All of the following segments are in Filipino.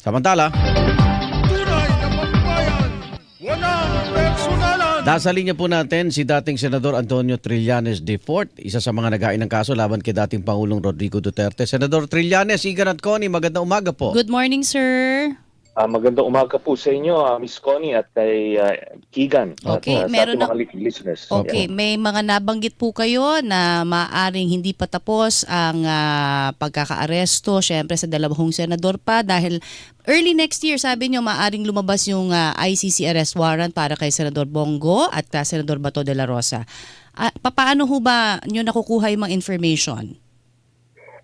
Samantala, nasa linya po natin si dating Senador Antonio Trillanes de Fort, isa sa mga naghain ng kaso laban kay dating Pangulong Rodrigo Duterte. Senador Trillanes, Igan at Connie, magandang umaga po. Good morning, sir. Ah, magandang umaga po sa inyo, ah, Miss Connie at kay ah, Keegan. Okay, at, ah, meron na- mga listeners. Okay, may mga nabanggit po kayo na maaring hindi pa tapos ang ah, pagkakaaresto, syempre sa dalawang senador pa dahil early next year, sabi nyo, maaring lumabas yung ah, ICC arrest warrant para kay Senador Bongo at ah, Senador Bato de la Rosa. Ah, papaano ho ba nyo nakukuha yung mga information?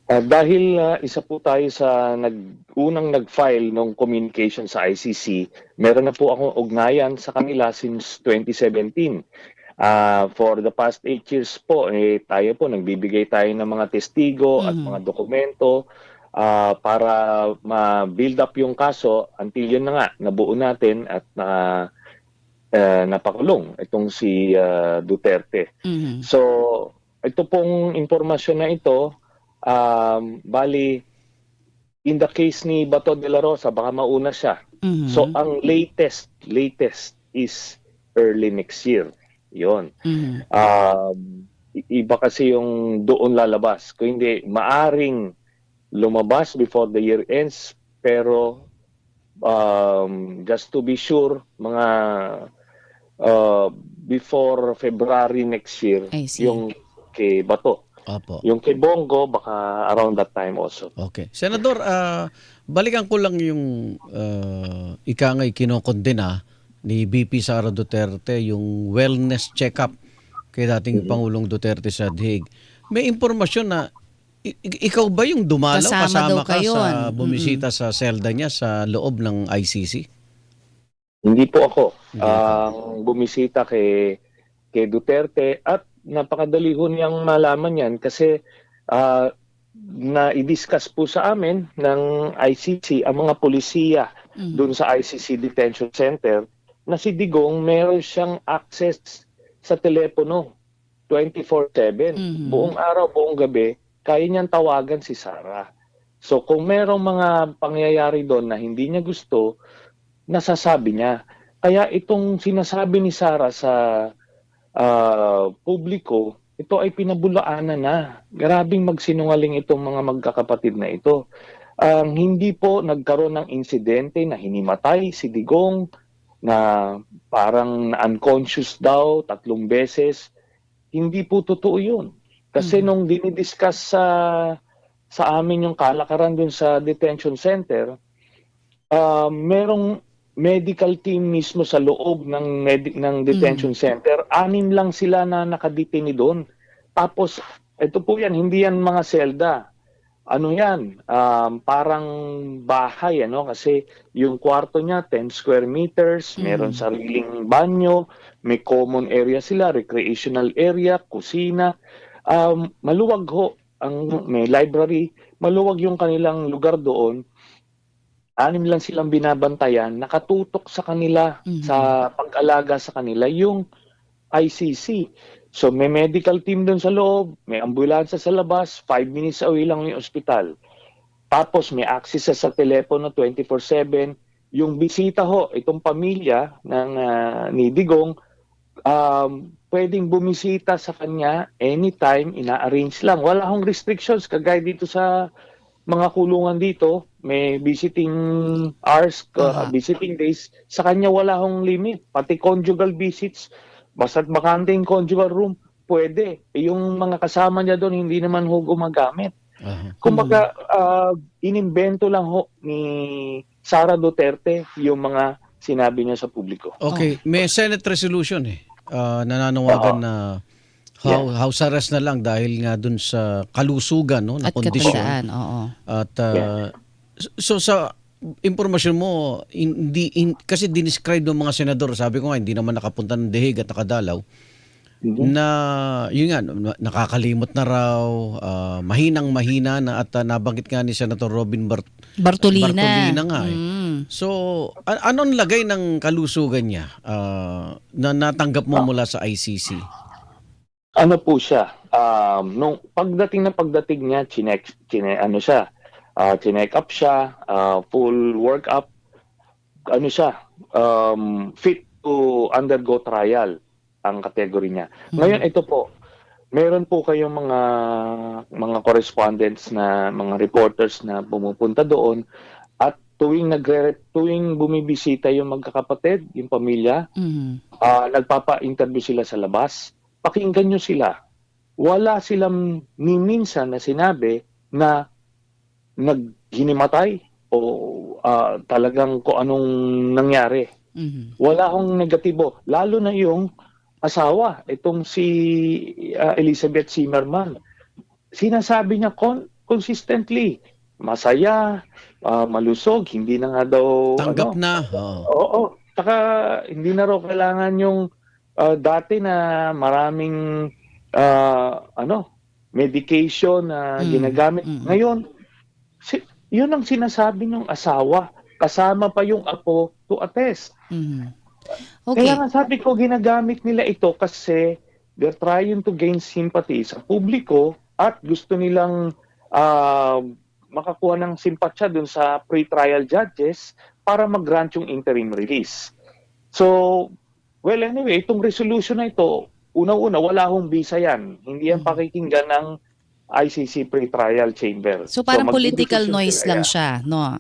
Ah, dahil ah, isa po tayo sa nag, unang nag-file ng communication sa ICC, meron na po akong ugnayan sa kanila since 2017. Ah, for the past eight years po, eh, tayo po, nagbibigay tayo ng mga testigo at Mhm. mga dokumento ah, para ma-build up yung kaso until yun na nga, nabuo natin at na eh, napakulong itong si ah, Duterte. Mhm. So, ito pong impormasyon na ito, um, bali, in the case ni Bato de la Rosa, baka mauna siya. Mhm. So, ang latest, latest is early next year. Yon. Mhm. Um, iba kasi yung doon lalabas. Kung hindi, maaring lumabas before the year ends, pero um, just to be sure, mga uh, before February next year, yung kay Bato. Opo. Yung kay Bongo, baka around that time also. Okay. Senador, ah, balikan ko lang yung uh, ika nga'y kinokondena ni BP Sara Duterte, yung wellness check-up kay dating Pangulong Duterte sa Hague. May impormasyon na ikaw ba yung dumalaw Kasama kasama, ka kayo. sa bumisita sa selda niya sa loob ng ICC? Hindi po ako ang bumisita kay kay Duterte at napakadali ho niyang malaman yan kasi ah, na i-discuss po sa amin ng ICC ang mga polisiya Mhm. doon sa ICC Detention Center na si Digong meron siyang access sa telepono 24/7 Mhm. buong araw buong gabi kaya niyang tawagan si Sara. So kung merong mga pangyayari doon na hindi niya gusto, nasasabi niya. Kaya itong sinasabi ni Sara sa ah, publiko, ito ay pinabulaanan na. Grabing magsinungaling itong mga magkakapatid na ito. Ang hindi po nagkaroon ng insidente na hinimatay si Digong na parang unconscious daw tatlong beses. Hindi po totoo yun. Kasi Mhm. nung dinidiscuss sa sa amin yung kalakaran dun sa detention center, ah, merong medical team mismo sa loob ng medi- ng detention center. Anim lang sila na nakadetini doon. Tapos ito po yan, hindi yan mga selda. Ano yan? Um, parang bahay ano kasi yung kwarto niya 10 square meters, meron Mm. sariling banyo, may common area sila, recreational area, kusina. Um, maluwag ho ang may library, maluwag yung kanilang lugar doon anim lang silang binabantayan, nakatutok sa kanila, Mhm. sa pag-alaga sa kanila, yung ICC. So may medical team doon sa loob, may ambulansya sa labas, five minutes away lang yung ospital. Tapos may access sa, sa telepono 24-7. Yung bisita ho, itong pamilya ng ah, ni Digong, um, pwedeng bumisita sa kanya anytime, ina-arrange lang. Wala hong restrictions, kagaya dito sa mga kulungan dito, may visiting hours, uh, Aha. visiting days. Sa kanya wala hong limit. Pati conjugal visits, basta't bakante yung conjugal room, pwede. Yung mga kasama niya doon, hindi naman ho gumagamit. Aha. Kumbaga, ah, inimbento lang ho ni Sara Duterte yung mga sinabi niya sa publiko. Okay, may Senate resolution eh. Ah, nananawagan Oo. na how- house arrest na lang dahil nga dun sa kalusugan no, na At kondisyon. katandaan, oo. At ah, so sa impormasyon mo hindi in- kasi dinescribe ng mga senador, sabi ko nga hindi naman nakapunta ng dehig at nakadalaw na yun nga na- nakakalimot na raw, ah, mahinang mahina na at ah, nabanggit nga ni Senator Robin Bart Bartolina. Bartolina nga eh. Mm. So, a- anong lagay ng kalusugan niya ah, na natanggap mo mula sa ICC? Ano po siya? Um, nung pagdating na pagdating niya, chinek, chine, ano siya, uh, chinek up siya, ah, full workup, ano siya, um, fit to undergo trial ang category niya. Ngayon ito po, meron po kayong mga mga correspondents na mga reporters na pumupunta doon tuwing nagre tuwing bumibisita yung magkakapatid, yung pamilya, Mhm. ah, nagpapa-interview sila sa labas, pakinggan nyo sila. Wala silang ni minsan na sinabi na naghinimatay o ah, talagang kung anong nangyari. Mhm. Wala akong negatibo. Lalo na yung asawa, itong si ah, Elizabeth Zimmerman. Sinasabi niya kon- consistently, masaya, ah, malusog, hindi na nga daw Tanggap ano, na. Oo. Oo. Saka hindi na raw kailangan yung ah, dati na maraming ah, ano medication na Mm, ginagamit. mm. Ngayon, si, yun ang sinasabi ng asawa. Kasama pa yung apo to attest. Mhm. Okay. Kaya nga sabi ko, ginagamit nila ito kasi they're trying to gain sympathy sa publiko at gusto nilang ah, makakuha ng simpatsya dun sa pre-trial judges para mag-grant yung interim release. So, well anyway, itong resolution na ito, unang-una, wala hong visa yan. Hindi yan Mhm. pakikinggan ng ICC pre-trial chamber. So parang political magdidesisyon noise lang siya, no?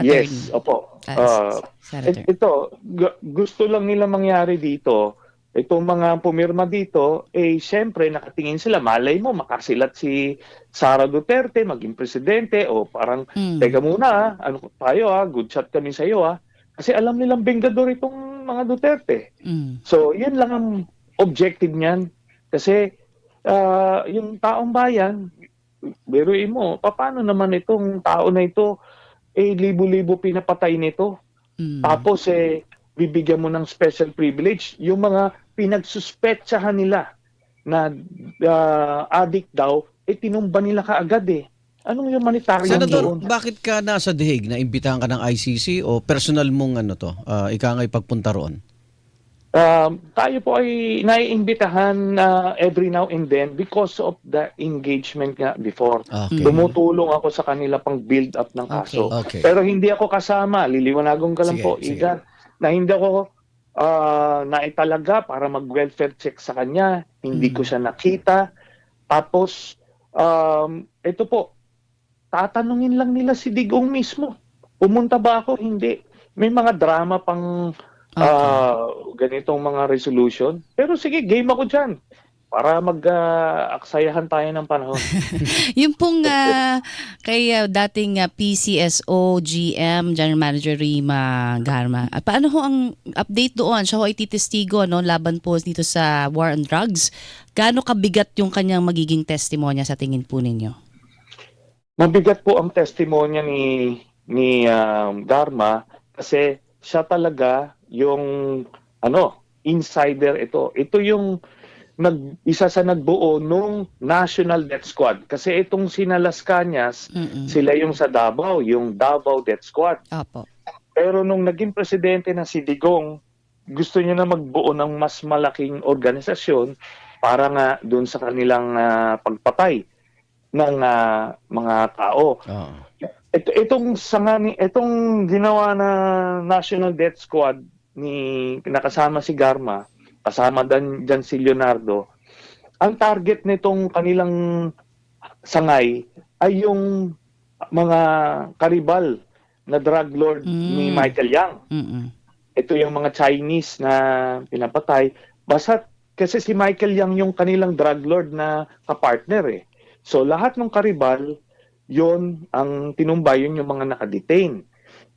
Yes, opo. Ah, Senator. it- ito, gu- gusto lang nila mangyari dito, itong mga pumirma dito, eh syempre nakatingin sila, malay mo, makasilat si Sara Duterte, maging presidente, o parang, Mm. teka muna, ah, ano tayo ha, good shot kami sa iyo ha. Kasi alam nilang bengador itong mga Duterte. Mm. So, yun lang ang objective niyan. Kasi, ah, yung taong bayan, biruin mo, paano naman itong tao na ito, eh, libo-libo pinapatay nito. Mm. Tapos eh bibigyan mo ng special privilege yung mga pinagsuspetsahan nila na ah, addict daw eh tinumba nila kaagad eh. Anong humanitarian Senador, doon? bakit ka nasa dehig na imbitahan ka ng ICC o personal mong ano to, ah, ika ngay pagpunta roon? Um, tayo po ay naiimbitahan na every now and then because of the engagement nga before. Okay. Tumutulong ako sa kanila pang build up ng kaso. Okay. Pero hindi ako kasama, liliwanagon ka lang Sige, po, sige. Igan, na hindi ako ah, naitalaga para mag-welfare check sa kanya. Hindi ko siya nakita. Tapos, um, ito po, tatanungin lang nila si Digong mismo. Pumunta ba ako? Hindi. May mga drama pang ah, ganitong mga resolution. Pero sige, game ako dyan. Para mag-aksayahan tayo ng panahon. Yung pong ah, kay ah, dating ah, PCSO GM General Manager Rima Garma. ah, paano ho ang update doon? Siya ho ay titestigo no laban po dito sa war on drugs. Gaano kabigat yung kanyang magiging testimonya sa tingin po ninyo? Mabigat po ang testimonya ni ni um, Dharma kasi siya talaga yung ano, insider ito. Ito yung nag isa sa nagbuo nung National Death Squad kasi itong sina Las Cañas, Mm-mm. sila yung sa Davao, yung Davao Death Squad. Opo. Pero nung naging presidente na si Digong, gusto niya na magbuo ng mas malaking organisasyon para nga doon sa kanilang ah, pagpatay ng ah, mga tao. Oo. Ito, itong sangani, itong ginawa na National Death Squad ni nakasama si Garma, kasama dan diyan si Leonardo. Ang target nitong kanilang sangay ay yung mga karibal na drug lord ni Mm. Michael Yang. Mm-mm. Ito yung mga Chinese na pinapatay. Basta kasi si Michael Yang yung kanilang drug lord na kapartner eh. So lahat ng karibal, yon ang tinumba, yun yung mga nakadetain.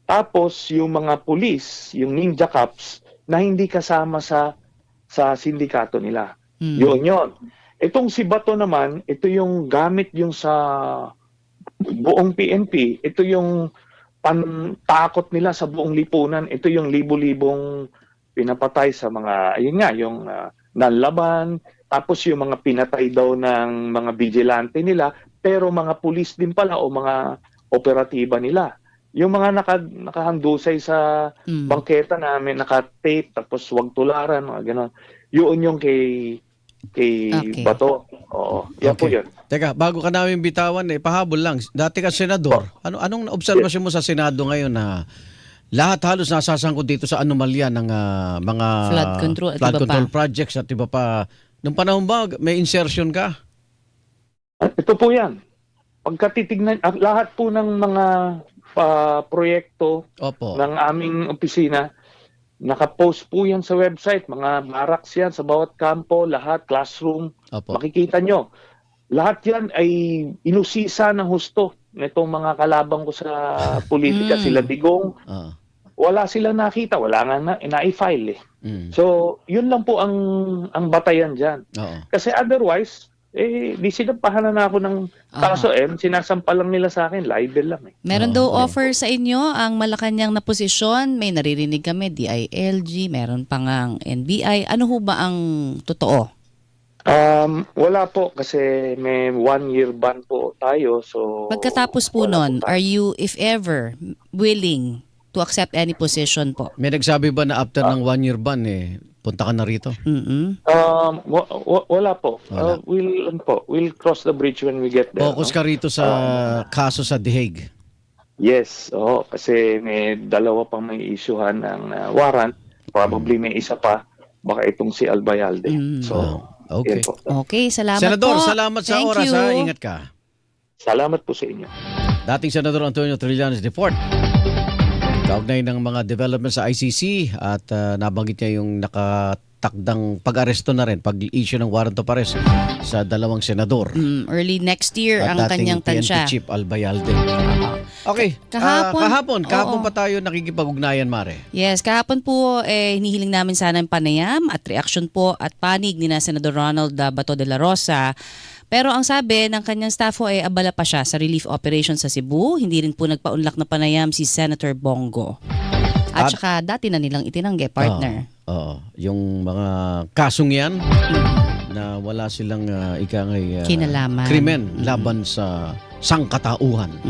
Tapos yung mga pulis, yung ninja cops, na hindi kasama sa sa sindikato nila. Mm. Yun yun. Itong si Bato naman, ito yung gamit yung sa buong PNP, ito yung pantakot nila sa buong lipunan. Ito yung libo-libong pinapatay sa mga, ayun nga, yung uh, nanlaban, tapos yung mga pinatay daw ng mga vigilante nila, pero mga pulis din pala o mga operatiba nila. Yung mga naka, nakahandusay sa Mm. bangketa namin, naka-tape, tapos wag tularan, mga gano'n. Yun yung kay kay Okay. Bato. Oo, yan po Okay. yun. Teka, bago ka namin bitawan, eh, pahabol lang. Dati ka senador. Ano anong obserbasyon mo sa Senado ngayon na lahat halos nasasangkot dito sa anomalya ng ah, mga Flood control at flood iba pa. control projects at iba pa. Nung panahon ba may insertion ka? Ito po yan. Pagka titignan, ah, lahat po ng mga ah, proyekto Opo. ng aming opisina, nakapost po yan sa website. Mga barracks yan sa bawat kampo, lahat, classroom. Opo. Makikita nyo. Lahat yan ay inusisa ng husto nitong mga kalabang ko sa politika. Mm. Sila Digong, Ah. wala silang nakita, wala nga na, na-file eh. Mm. So, yun lang po ang ang batayan dyan. Oo. Kasi otherwise, eh, di sinampahan na ako ng kaso eh, sinasampa lang nila sa akin, libel lang eh. Meron daw okay. offer sa inyo ang Malacanang na posisyon. May naririnig kami, DILG, meron pa ngang NBI. Ano ho ba ang totoo? Um, wala po kasi may one year ban po tayo so Pagkatapos po wala nun, po tayo. are you, if ever, willing to accept any position po? May nagsabi ba na after ng one year ban eh punta ka na rito? mm Um, wa- wa- wala po. Wala. Uh, we'll ano po, we'll cross the bridge when we get there. Focus no? ka rito sa kaso sa The Hague. Yes, oo, kasi may dalawa pang may issuehan ng uh, warrant. Probably may isa pa, baka itong si Albayalde. Mm. So, Ah, okay. Okay, salamat Senador, po. salamat sa Thank oras you. ha. Ingat ka. Salamat po sa inyo. Dating Senador Antonio Trillanes IV. Kaugnay ng mga developments sa ICC at ah, nabanggit niya yung nakatakdang pag-aresto na rin, pag-issue ng warrant of arrest sa dalawang senador. Mm, early next year At ang dating kanyang PNP tansya. Chief Albayalde. Okay. Kahapon, ah, kahapon, kahapon oo. pa tayo nakikipag-ugnayan, Mare. Yes, kahapon po eh, hinihiling namin sana ng panayam at reaksyon po at panig ni na Senador Ronald ah, Bato de la Rosa. Pero ang sabi ng kanyang staff po ay abala pa siya sa relief operation sa Cebu. Hindi rin po nagpaunlak na panayam si Senator Bongo. At, At- saka dati na nilang itinanggi, partner. Oo. Oo. yung mga kasong yan na wala silang uh, ikangay ah, Kinalaman. krimen laban sa sangkatauhan.